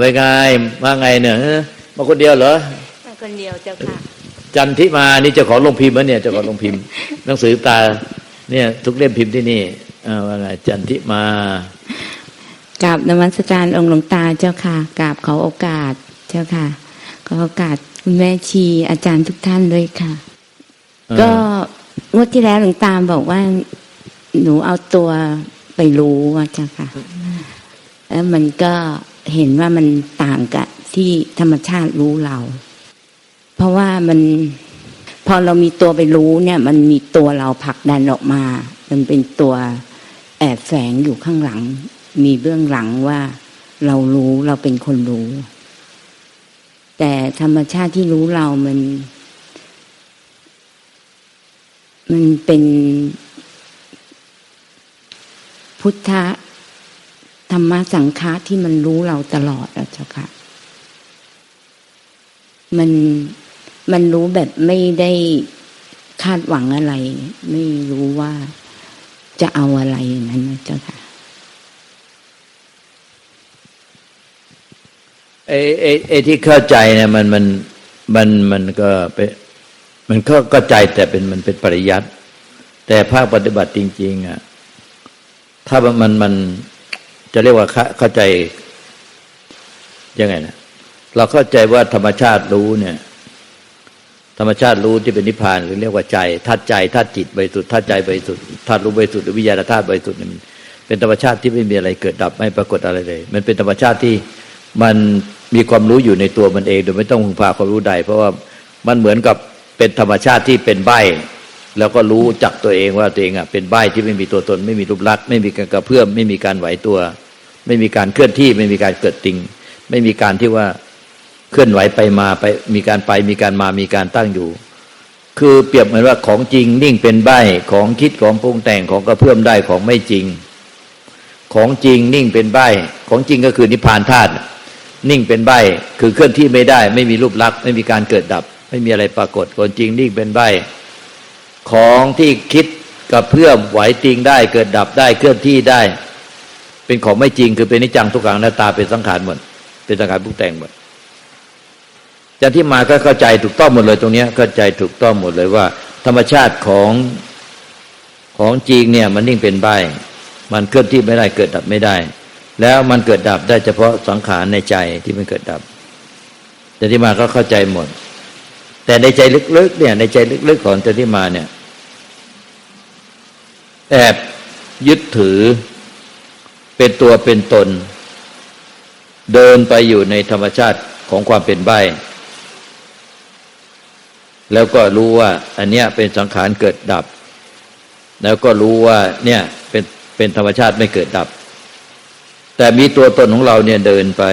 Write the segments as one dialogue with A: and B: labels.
A: อ่าวไปไงว่าไงเนี่ยเอ้อมาคนเดียวเหรอ
B: มาคนเดียวเจ้าค่ะ
A: จันทิมานี่เจ้าของโรงพิมพ์วะเนี่ยเจ้าของโรงพิมพ์ หนังสือตา เนี่ย ทุกเล่มพิมพ์ที่นี่อ่าว่าไงจันทิมา
B: กราบนมัสการองค์หลวงตาเจ้าค่ะกราบขอโอกาสเจ้าค่ะขอโอกาสคุณแม่ชีอาจารย์ทุกท่านด้วยค่ะ
A: เออ
B: ก็งวดที่แล้วหลวงตาบอกว่าหนูเอาตัวไปรู้ว่าเจ้าค่ะ แล้วมันก็ เห็นว่ามันต่างกับที่ธรรมชาติรู้เรา เพราะว่ามันพอเรามีตัวไปรู้เนี่ย มันมีตัวเราผลักดันออกมา มันเป็นตัวแอบแฝงอยู่ข้างหลัง มีเบื้องหลังว่าเรารู้เราเป็นคนรู้ แต่ธรรมชาติที่รู้เรามัน มันเป็นพุทธ ธรรมะสังฆาที่มันรู้เราตลอดอะเจ้าค่ะ มันมันรู้แบบไม่ได้คาดหวังอะไร ไม่รู้ว่าจะเอาอะไรนั้นนะเจ้าค่ะ
A: ไอ้ไอ้ไอ้ที่เข้าใจเนี่ยมันมันมันมันก็เป็นมันก็เข้าใจแต่เป็นมันเป็นปริยัติแต่ภาคปฏิบัติจริง ๆอะถ้ามันมันมัน จะเรียกว่าเข้าใจยังไงนะเราเข้าใจว่าธรรมชาติรู้เนี่ย ธรรมชาติรู้ที่เป็นนิพพานหรือเรียกว่าใจธาตุใจธาตุจิตบริสุทธิ์ธาตุใจบริสุทธิ์ธาตุรู้บริสุทธิ์หรือวิญญาณธาตุบริสุทธิ์เนี่ยมันเป็นธรรมชาติที่ไม่มีอะไรเกิดดับไม่ปรากฏอะไรเลย มันเป็นธรรมชาติที่มันมีความรู้อยู่ในตัวมันเอง โดยไม่ต้องพึ่งพาความรู้ใด เพราะว่ามันเหมือนกับเป็นธรรมชาติที่เป็นใบ แล้วก็รู้จักตัวเองว่าตัวเองอะเป็นใบที่ไม่มีตัวตน ไม่มีรูปลักษณ์ไม่มีการกระเพื่อมไม่มีการไหวตัว ไม่มีการเคลื่อนที่ไม่มีการเกิดติง ไม่มีการที่ว่าเคลื่อนไหวไปมาไปมีการไปมีการมามีการตั้งอยู่ คือเปรียบเหมือนว่าของจริงนิ่งเป็นใบของคิดของปรุงแต่งของกระเพื่อมได้ของไม่จริง ของจริงนิ่งเป็นใบของจริงก็คือนิพพานธาตุนิ่งเป็นใบคือเคลื่อนที่ไม่ได้ ไม่มีรูปลักษณ์ไม่มีการเกิดดับ ไม่มีอะไรปรากฏของจริงนิ่งเป็นใบ ของที่คิดกระเพื่อมไหวติงได้ เกิดดับได้เคลื่อนที่ได้ เป็นของไม่จริงคือเป็นนิจจังทุกขังหน้าตาเป็นสังขารหมดเป็นสังขารปรุงแต่งหมดจันที่มาก็เข้าใจถูกต้องหมดเลยตรงนี้เข้าใจถูกต้องหมดเลยว่า ธรรมชาติของของจริงเนี่ยมันนิ่งเป็นใบมันเคลื่อนที่ไม่ได้เกิดดับไม่ได้ แล้วมันเกิดดับได้เฉพาะสังขารในใจที่มันเกิดดับจันที่มาก็เข้าใจหมด แต่ในใจลึกๆเนี่ยในใจลึกๆของจันที่มาเนี่ยแอบยึดถือเป็นตัวเป็นตน เดินไปอยู่ในธรรมชาติของความเป็นใบแล้วก็รู้ว่าอันเนี้ยเป็นสังขารเกิดดับ แล้วก็รู้ว่าเนี่ยเป็นเป็นธรรมชาติไม่เกิดดับ แต่มีตัวตนของเราเนี่ยเดินไป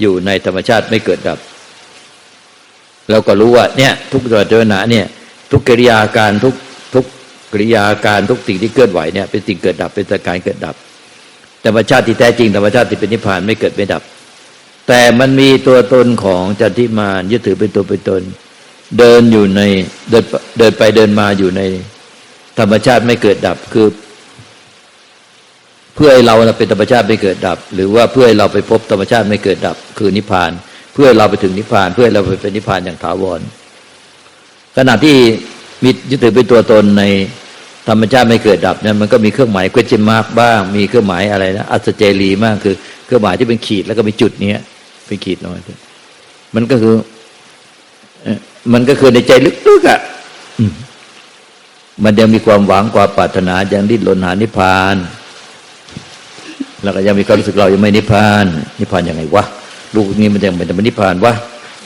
A: อยู่ในธรรมชาติไม่เกิดดับ เราก็รู้ว่าเนี่ยทุกตัวเจนาเนี่ยทุกกิริยาการทุกทุกกิริยาการทุกสิ่งที่เคลื่อนไหวเนี่ยเป็นสิ่งเกิดดับเป็นสังขารเกิดดับ ธรรมชาติที่แท้จริงธรรมชาติที่เป็นนิพพานไม่เกิดไม่ดับ แต่มันมีตัวตนของจันทิมานยึดถือเป็นตัวเป็นตน เดินอยู่ในเดินเดินไปเดินมาอยู่ใน ธรรมชาติไม่เกิดดับคือ เพื่อให้เราเป็นธรรมชาติไม่เกิดดับ หรือว่าเพื่อให้เราไปพบธรรมชาติไม่เกิดดับ คือนิพพาน เพื่อเราไปถึงนิพพาน เพื่อเราไปเป็นนิพพานอย่างถาวร ขณะที่มียึดถือเป็นตัวตนในธรรมชาติไม่เกิดดับเนี่ยมันก็มีเครื่องหมาย question mark บ้างมีเครื่องหมายอะไรนะอัศเจรีมากคือ เครื่องหมายที่เป็นขีดแล้วก็มีจุดเนี้ยเป็นขีดน้อยมันก็คือมันก็คือในใจลึกๆอะมมันยังมีความหวังความปรารถนายังดิ้นรนหานิพพาน แล้วก็ยังมีความรู้สึกเรายังไม่นิพพาน นิพพานยังไงวะ ลูกนี้มันยังไม่จะนิพพานวะ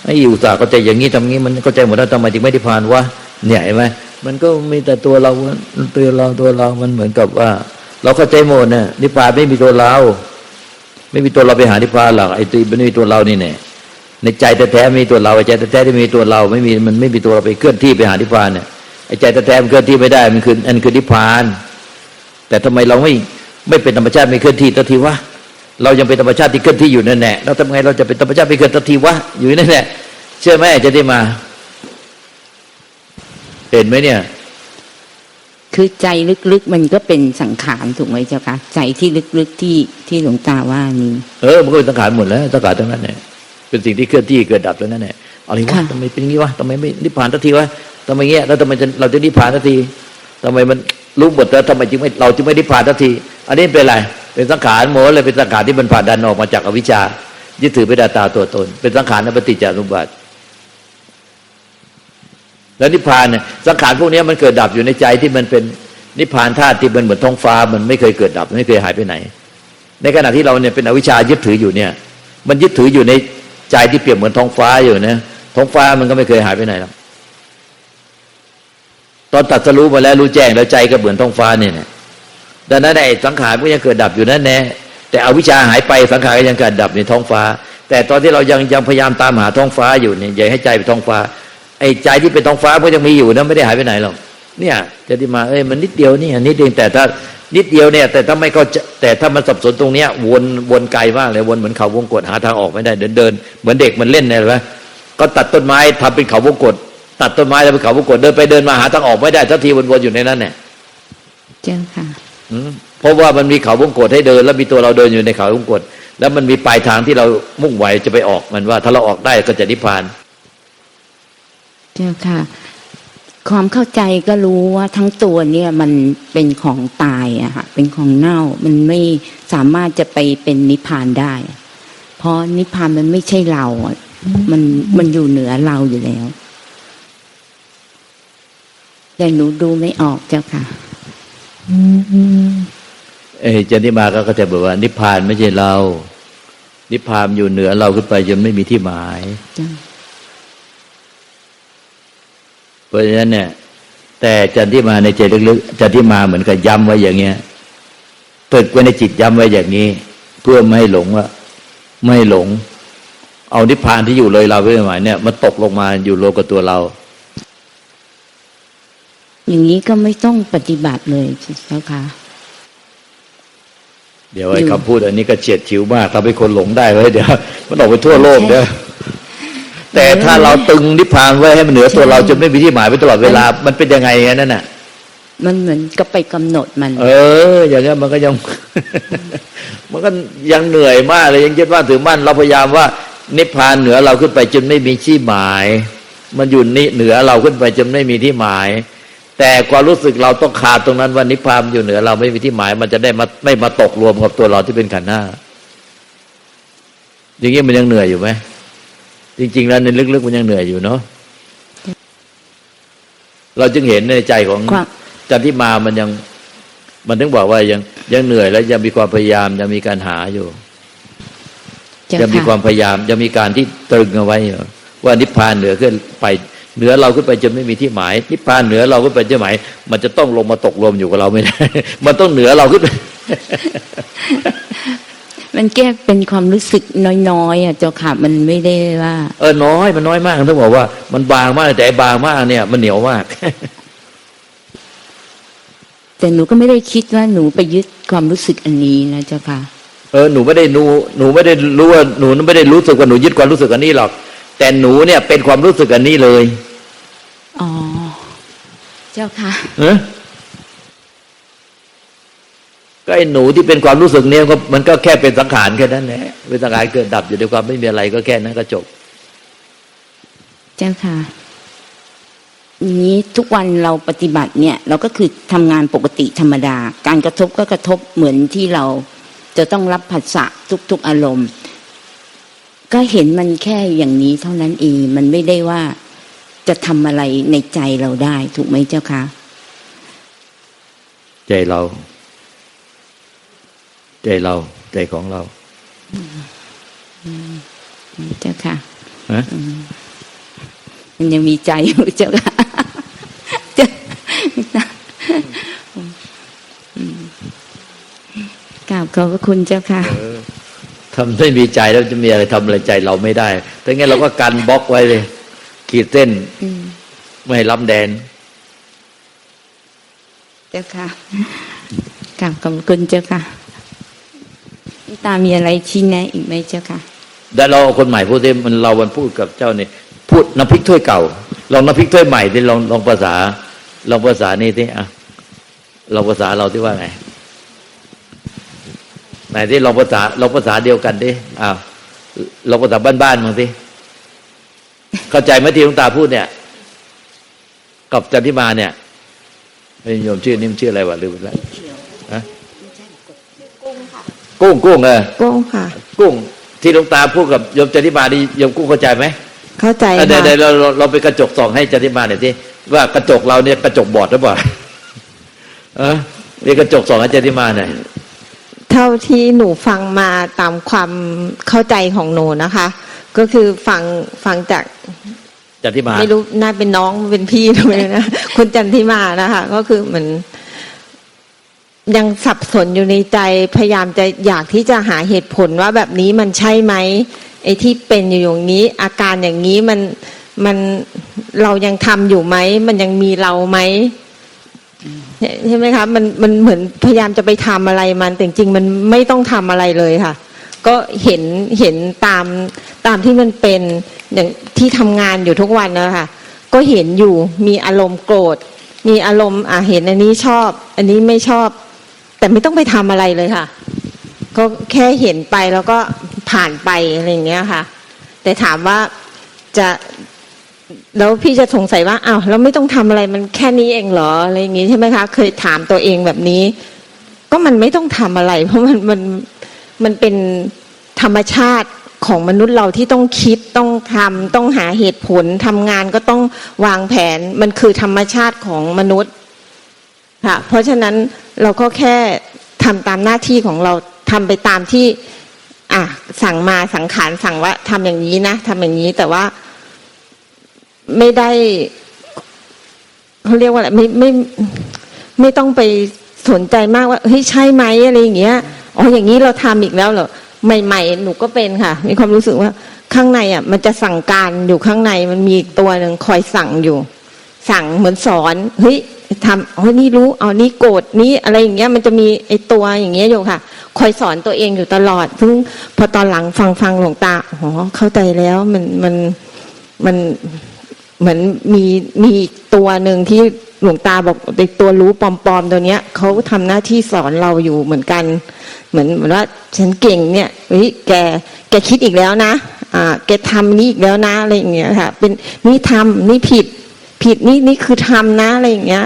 A: ไอ้อุตส่าห์เข้าใจอย่างนี้ทำงี้มันเข้าใจหมดแล้วทำไมถึงไม่นิพพานวะเนี่ยเห็นไหมมันก็มีแต่ตัวเราตัวเราตัวเรามันเหมือนกับว่า เราเข้าใจหมดเนี่ยนิพพานไม่มีตัวเรา ไม่มีตัวเราไปหานิพพานหรอกไอ้ตีมันไม่มีตัวเรานี่แน่ในใจแท้ๆไม่มีตัวเราไอใจแท้ๆที่มีตัวเราไม่มีมันไม่มีตัวเราไปเคลื่อนที่ไปหานิพพานเนี่ยไอ้ใจแท้ๆมันเคลื่อนที่ไม่ได้มันคืออันคือนิพพาน แต่ทำไมเราไม่ไม่เป็นธรรมชาติไม่เคลื่อนที่ตัทีวะ เรายังเป็นธรรมชาติที่เคลื่อนที่อยู่นั่นแหละเราทำไงเราจะเป็นธรรมชาติไม่เคลื่อนตัทีวะอยู่นั่นแหละเชื่อไหมจะได้มา เห็นไหมเนี่ยแคื
B: อใจลึกๆมันก็เป็นสังขารถูกไหมเจ้าคะใจที่ลึกๆที่ที่หลวงตาว่านี้
A: เออมันก็เป็นสังขารหมดแล้วสังขารทั้งนั้นเนี่ยเป็นสิ่งที่เคลื่อนที่เกิดดับทั้งนั้นเนี่ยอะไรวะ
B: ค่ะ
A: ทำไมเป็นอย่างนี้วะทำไมไม่นิพพานสักทีวะทำไมเงี้ยแล้วทำไมจะเราจะนิพพานสักทีทำไมมันรู้หมดแล้วทำไมจึงไม่เราจึงไม่นิพพานสักที อันนี้เป็นอะไรเป็นสังขารหมดเลยเป็นสังขารที่มันผ่านดันออกมาจากอวิชชายึดถือเป็นอัตตาตัวตน เป็นสังขารในปฏิจจสมุปบาทแล้วนิพพานเนี่ยสังขารพวกนี้มันเกิดดับอยู่ในใจที่มันเป็นนิพพานธาตุที่มันเหมือนท้องฟ้า มันไม่เคยเกิดดับไม่เคยหายไปไหน ในขณะที่เราเนี่ยเป็นอวิชชายึดถืออยู่เนี่ย มันยึดถืออยู่ในใจที่เปรียบเหมือนท้องฟ้าอยู่นะท้องฟ้ามันก็ไม่เคยหายไปไหนหรอกตอนตัดสรู้มาแล้วรู้แจ้งแล้วใจก็เหมือนท้องฟ้าเนี่ยนะ ดังนั้นไอ้สังขารก็ยังเกิดดับอยู่นั่นแน่แต่อวิชชาหายไปสังขารก็ยังเกิดดับในท้องฟ้า แต่ตอนที่เรายังยังพยายามตามหาท้องฟ้าอยู่เนี่ยอย่าให้ใจเป็นท้องฟ้า ไอ้ใจที่เป็นท้องฟ้าก็ยังมีอยู่นะไม่ได้หายไปไหนหรอกเนี่ยจะที่มาเอ้ยมันนิดเดียวนี่นิดเดียวแต่ถ้านิดเดียวเนี่ย แต่ถ้าไม่ก็แต่ถ้ามันสับสนตรงเนี้ย วนวนไกลมากเลยวนเหมือนเขาวงกฏหาทางออกไม่ได้เดินเดินเหมือนเด็กมันเล่นเนี่ยไหมก็ตัดต้นไม้ทำเป็นเขาวงกฏตัดต้นไม้แล้วเป็นเขาวงกฏเดินไปเดินมาหาทางออกไม่ได้ทักทีวนๆอยู่ในนั้นเนี่ย
B: เจ้าค่ะ
A: เพราะว่ามันมีเขาวงกฏให้เดิน แล้วมีตัวเราเดินอยู่ในเขาวงกฏแล้วมันมีปลายทางที่เรามุ่งไหวจะไปออกมันว่า ถ้าเราออกได้ก็จะนิพพาน
B: เจ้าค่ะ ความเข้าใจก็รู้ว่าทั้งตัวเนี่ยมันเป็นของตายอะค่ะเป็นของเน่ามันไม่สามารถจะไปเป็นนิพพานได้ เพราะนิพพานมันไม่ใช่เรามันมันอยู่เหนือเราอยู่แล้วแต่หนูดูไม่ออกเจ้าค่ะ
A: เอ้ยจันทิมาก็เข้าใจบอกว่า นิพพานไม่ใช่เรา นิพพานอยู่เหนือเราขึ้นไปจนไม่มีที่หมาย
B: จ้า
A: เพราะฉะนั้นเนี่ย แต่จันทิมาในใจลึกๆจันทิมาเหมือนกับย้ำไว้อย่างเงี้ยตึกไว้ในจิตย้ำไว้อย่างนี้ เพื่อไม่ให้หลงว่าไม่ให้หลง เอานิพพานที่อยู่เลยเราไว้หมายเนี่ยมันตกลงมาอยู่โลกับตัวเรา
B: อย่างนี้ก็ไม่ต้องปฏิบัติเลยเจ้าค่ะ
A: เดี๋ยวไอ้
B: อยู่
A: คำพูดอันนี้ก็เฉียดฉิวมากทำให้คนหลงได้เลยเดี๋ยวมันออกไปทั่วโลกเด้อแต่ถ้าเราตึงนิพพานไว้ให้มันเหนือตัวเราจนไม่มีที่หมายไปตลอดเวลา มันเป็นยังไงงั้นนั่นน่ะ
B: มันเหมือนก็ไปกำหนดมัน
A: เออ อย่างเงี้ยมันก็ยัง มันก็ยังเหนื่อยมากเลยยังยึดว่าถือมั่นเราพยายามว่า นิพพานเหนือเราขึ้นไปจนไม่มีที่หมาย มันอยู่นี่เหนือเราขึ้นไปจนไม่มีที่หมาย แต่ความรู้สึกเราต้องขาดตรงนั้นว่านิพพานอยู่เหนือ เราไม่มีที่หมาย มันจะได้มาไม่มาตกรวมกับตัวเราที่เป็นขันธ์หน้าอย่างนี้มันยังเหนื่อยอยู่ไหมจริง ๆ แล้วในลึกๆมันยังเหนื่อยอยู่เนาะเราจึงเห็นในใจของ
B: ความ
A: จันทิมามันยัง มันถึงบอกว่ายังยังเหนื่อยแล้วยังมีความพยายามยังมีการหาอยู่
B: เจ้า
A: ยังมี
B: ค่ะ
A: ความพยายามยังมีการที่ตรึงเอาไว้อยู่ว่านิพพานเหนือขึ้นไป เหนือเราขึ้นไปจนไม่มีที่หมายนิพพานเหนือเราขึ้นไปจะหมาย มันจะต้องลงมาตกรวมอยู่กับเราไม่ได้ มันต้องเหนือเราขึ้นไป
B: มันแก้เป็นความรู้สึกน้อยๆอะเจ้าค่ะมันไม่ได้ว่า
A: เออน้อยมันน้อยมากต้องบอกว่า มันบางมากแต่ไอ้บางมากเนี่ย มันเหนียวมาก
B: แต่หนูก็ไม่ได้คิดว่าหนูไปยึดความรู้สึกอันนี้นะเจ้าค่ะ
A: เออหนูไม่ได้หนูหนูไม่ได้รู้ว่าหนูไม่ได้รู้สึกว่าหนูยึดความรู้สึกอันนี้หรอก แต่หนูเนี่ยเป็นความรู้สึกอันนี้เลย
B: อ๋อ เจ้าค่ะ
A: เออก็ไอ้หนูที่เป็นความรู้สึกเนี่ยก็มันก็แค่เป็นสังขารแค่นั้นแหละเป็นสังขารเกิดดับอยู่ในความไม่มีอะไรก็แค่นั้นก็จบ
B: เจ้าค่ะอย่างนี้ทุกวันเราปฏิบัติเนี่ย เราก็คือทำงานปกติธรรมดา การกระทบก็กระทบเหมือนที่เราจะต้องรับผัสสะทุก ๆอารมณ์ ก็เห็นมันแค่อย่างนี้เท่านั้นเองมันไม่ได้ว่า จะทำอะไรในใจเราได้ ถูกไหมเจ้าค่ะ
A: ใจเรา ใจเรา ใจของเรา
B: เจ้าค่ะ
A: ฮะ
B: มันยังมีใจอยู่เจ้าค่ะเจ้าอืมกราบขอบพระคุณเจ้าค่ะ
A: ทำไม่มีใจแล้วจะมีอะไรทำอะไรใจเราไม่ได้ถ้างั้นเราก็กันบล็อกไว้เลย ขีดเส้น
B: อืม
A: ไม่ให้ล้ำแดน
B: เจ้าค่ะกราบขอบพระคุณเจ้าค่ะพี่ตามีอะไรชี้แนะอีกไหมเจ้าค่ะ
A: แต่เราเอาคนใหม่พูดที่มันเรามันพูดกับเจ้าเนี่ยพูดน้ำพริกถ้วยเก่า ลองน้ำพริกถ้วยใหม่ที่ลองลองภาษา ลองภาษานี่ที่อะเราภาษาเราที่ว่าไงไหนที่เราภาษาเราภาษาเดียวกันดิอ้าวเราภาษาบ้านๆมั้างสิ เข้าใจไหมที่หลวงตาพูดเนี่ย กับจันทิมาเนี่ยไอ้โยมชื่อนี่มันชื่ออะไรวะลืมไปแล้วฮะกุ้งกุ้งเออ
C: กุ้งค่ะ
A: กุ้ง ที่หลวงตาพูดกับโยมจันทิมานี่โยมกุ้งเข้าใจไหม
C: เข้าใจ
A: เออเดี๋ยว
C: ค่ะ
A: เดี๋ยวเราเราเราไปกระจกส่องให้จันทิมาหน่อยสิว่ากระจกเราเนี่ยกระจกบอดหรือเปล่าเออนี่กระจกส่องให้จันทิมาหน่อย
C: เท่าที่หนูฟังมาตามความเข้าใจของหนูนะคะ ก็คือฟังฟังจาก
A: จันทิมา
C: ไม่รู้น่าเป็นน้องเป็นพี่ด้วยนะคุณจันทิมานะคะก็คือเหมือนยังสับสนอยู่ในใจพยายามจะอยากที่จะหาเหตุผลว่าแบบนี้มันใช่ไหมไอ้ที่เป็นอยู่อย่างนี้ อาการอย่างนี้มันมันเรายังทำอยู่ไหมมันยังมีเราไหมใช่ไหมคะมันมันเหมือนพยายามจะไปทำอะไรมันแต่จริงๆมันไม่ต้องทำอะไรเลยค่ะ ก็เห็นเห็นตามตามที่มันเป็นอย่างที่ทำงานอยู่ทุกวันนะคะก็เห็นอยู่มีอารมณ์โกรธ มีอารมณ์อะเห็นอันนี้ชอบ อันนี้ไม่ชอบ แต่ไม่ต้องไปทำอะไรเลยค่ะ ก็แค่เห็นไปแล้วก็ผ่านไปอะไรอย่างเงี้ยค่ะ แต่ถามว่าจะแล้วพี่จะสงสัยว่าอ้าวแล้วไม่ต้องทำอะไรมันแค่นี้เองเหรออะไรอย่างงี้ใช่ไหมคะ เคยถามตัวเองแบบนี้ ก็มันไม่ต้องทำอะไร เพราะมันมัน มันเป็นธรรมชาติของมนุษย์เราที่ต้องคิดต้องทำต้องหาเหตุผลทำงานก็ต้องวางแผนมันคือธรรมชาติของมนุษย์ค่ะเพราะฉะนั้นเราก็แค่ทำตามหน้าที่ของเราทำไปตามที่อะสั่งมาสังขารสั่งว่าทำอย่างนี้นะทำอย่างนี้แต่ว่าไม่ได้เขาเรียกว่าอะไรไม่ไม่ไม่ต้องไปสนใจมากว่าเฮ้ยใช่ไหมอะไรอย่างเงี้ย อ๋ออย่างนี้เราทำอีกแล้วเหรอใหม่ ๆ หนูก็เป็นค่ะ มีความรู้สึกว่าข้างในอะ มันจะสั่งการอยู่ข้างในมันมีตัวหนึ่งคอยสั่งอยู่ สั่งเหมือนสอนเฮ้ยทำอ๋อนี่รู้เอานี่โกรธนี่อะไรอย่างเงี้ยมันจะมีไอตัวอย่างเงี้ยอยู่ค่ะ คอยสอนตัวเองอยู่ตลอดซึ่งพอตอนหลังฟังฟังหลวงตาอ๋อเข้าใจแล้วมันมันมันเหมือนมีมีตัวหนึ่งที่ หลวงตาบอกไอตัวรู้ปลอมๆตัวเนี้ยเขาทำหน้าที่สอนเราอยู่เหมือนกัน เหมือนเหมือนว่าฉันเก่งเนี่ยเฮ้ยแกแกคิดอีกแล้วนะอ่าแกทำนี่อีกแล้วนะอะไรอย่างเงี้ยค่ะเป็นนี่ทำนี่ผิดผิดนี่นี่คือทำนะอะไรอย่างเงี้ย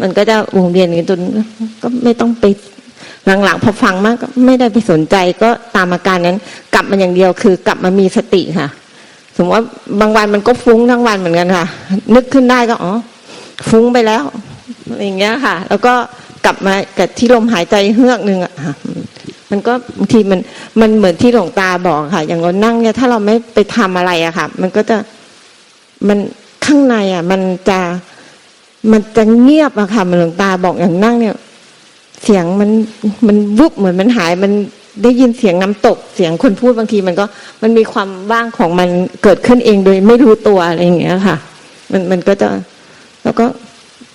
C: มันก็จะวงเวียนกันจนก็ไม่ต้องไปหลังๆพอฟังมากก็ไม่ได้ไปสนใจก็ตามอาการนั้น กลับมาอย่างเดียวคือกลับมามีสติค่ะ สมมติว่าบางวันมันก็ฟุ้งทั้งวันเหมือนกันค่ะ นึกขึ้นได้ก็อ๋อ ฟุ้งไปแล้วอย่างเงี้ยค่ะ แล้วก็กลับมากับที่ลมหายใจเฮือกหนึ่งอะค่ะมันก็บางทีมันมันเหมือนที่หลวงตาบอกค่ะ อย่างเรานั่งเนี่ยถ้าเราไม่ไปทำอะไรอะค่ะ มันก็จะมันข้างในอะมันจะมันจะเงียบอะค่ะเหมันหลวงตาบอกอย่างนั่งเนี่ย เสียงมันมันวุบเหมือนมันหายมันได้ยินเสียงน้ำตกเสียงคนพูดบางทีมันก็มันมีความว่างของมันเกิดขึ้นเองโดยไม่รู้ตัวอะไรอย่างเงี้ยค่ะ มันมันก็จะ แล้วก็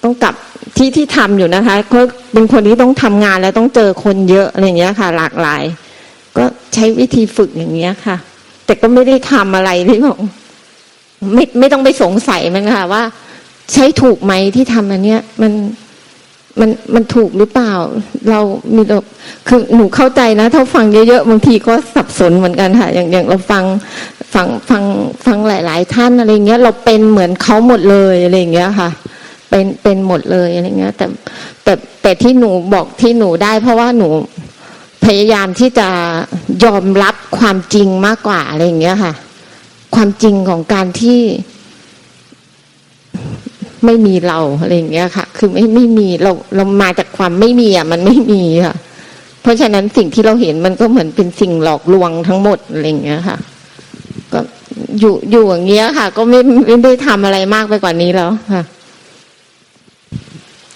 C: ต้องกลับที่ที่ทำอยู่นะคะเพราเป็นคนที่ต้องทำงานแล้วต้องเจอคนเยอะอะไรอย่างเงี้ยค่ะ หลากหลาย ก็ใช้วิธีฝึกอย่างเงี้ยค่ะ แต่ก็ไม่ได้ทำอะไรที่บอกไม่ไม่ต้องไปสงสัยมันค่ะ ว่า ใช้ถูกไหมที่ทำอันเนี้ยมันมันมันถูกหรือเปล่า เรามีคือหนูเข้าใจนะ ถ้าฟังเยอะๆบางทีก็สับสนเหมือนกันค่ะ อย่างอย่างเราฟัง ฟังฟังฟังหลาย ๆ ท่านอะไรเงี้ยเราเป็นเหมือนเขาหมดเลยอะไรเงี้ยค่ะ เป็นเป็นหมดเลยอะไรเงี้ย แต่แต่แต่ที่หนูบอกที่หนูได้ เพราะว่าหนูพยายามที่จะยอมรับความจริงมากกว่าอะไรเงี้ยค่ะ ความจริงของการที่ไม่มีเราอะไรอย่างเงี้ยค่ะ คือไม่ไม่มีเราเรามาจากความไม่มีอะ มันไม่มีค่ะ เพราะฉะนั้นสิ่งที่เราเห็นมันก็เหมือนเป็นสิ่งหลอกลวงทั้งหมดอะไรอย่างเงี้ยค่ะ อยู่อยู่อย่างเงี้ยค่ะ ก็ไม่ไม่ได้ทำอะไรมากไปกว่านี้แล้วค่ะ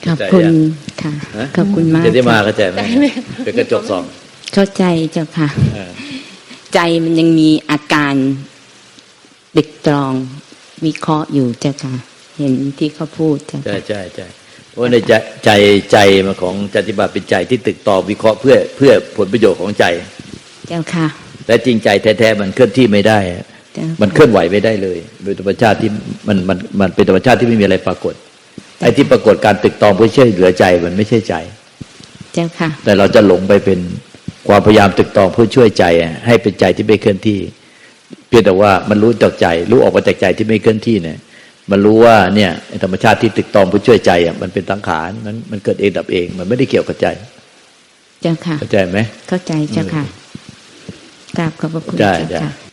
B: ขอบคุณค่ะ
A: ฮะ
B: ขอบคุณมาก
A: จันทิมา
B: ค่ะ
A: เข้าใจไหมเป็นกระจกส่อง
B: เข้าใจเจ้าค่ะ
A: เออ
B: ใจมันยังมีอาการดึกตรองวิเคราะห์อยู่เจ้าค่ะ เห็นที่เขาพูดเจ้า
A: ใช่
B: ค่ะ
A: ใช่ใช่เพราะในใจใจใจมาของจันทิมาเป็นใจที่ตึกตองวิเคราะห์เพื่อเพื่อผลประโยชน์ของใจ
B: เจ้าค่ะ
A: และจริงใจแท้ๆมันเคลื่อนที่ไม่ได้อะ
B: เจ้าค่ะ
A: มันเคลื่อนไหวไม่ได้เลยโดยธรรมชาติที่มันมันมันเป็นธรรมชาติที่ไม่มีอะไรปรากฏไอ้ที่ปรากฏการตึกตองเพื่อช่วยเหลือใจมันไม่ใช่ใจ
B: เจ้าค่ะ
A: แต่เราจะหลงไปเป็นความพยายามตึกตองเพื่อช่วยใจอะให้เป็นใจที่ไม่เคลื่อนที่ เพียงแต่ว่ามันรู้จากใจ รู้ออกมาจากใจที่ไม่เคลื่อนที่เนี่ย มันรู้ว่าเนี่ยไอ้ธรรมชาติที่ตึกตองเพื่อช่วยใจอะมันเป็นสังขารมันมันเกิดเองดับเอง มันไม่ได้เกี่ยวกับใจ
B: เจ้าค่ะ
A: เข้าใจไหม
B: เข้าใจเจ้าค่ะกราบขอบพระคุณ
A: ได้
B: เจ้า
A: ได้
B: ค่ะ